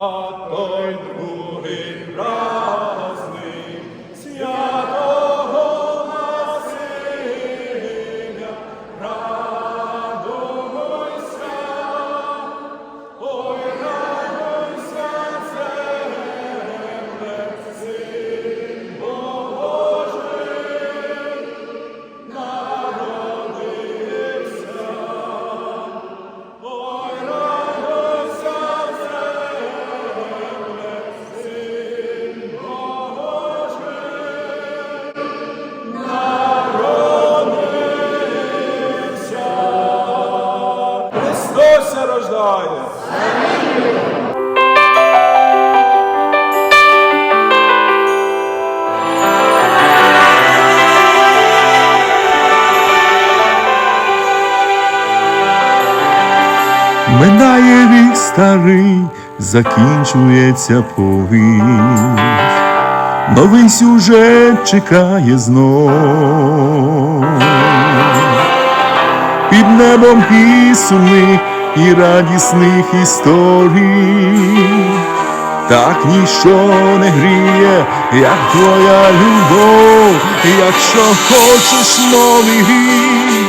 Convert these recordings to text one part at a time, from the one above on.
А той другий праздник Христос! Минає вік старий, закінчується повість, новий сюжет чекає знов. Під небом і і радісних історій, так ніщо не гріє, як твоя любов, якщо хочеш новий рік,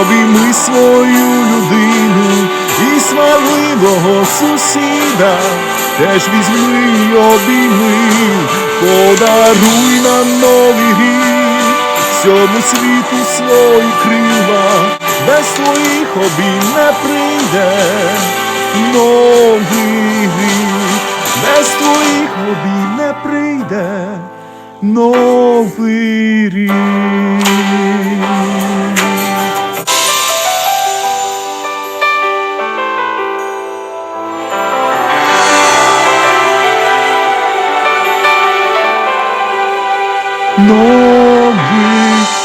обійми свою людину і смаливого сусіда, теж візьми й обійми, подаруй нам новий рік, всьому світу свої крила, без твоїх обійм не прийде новий без твоїх обійм не прийде новий рік. Новий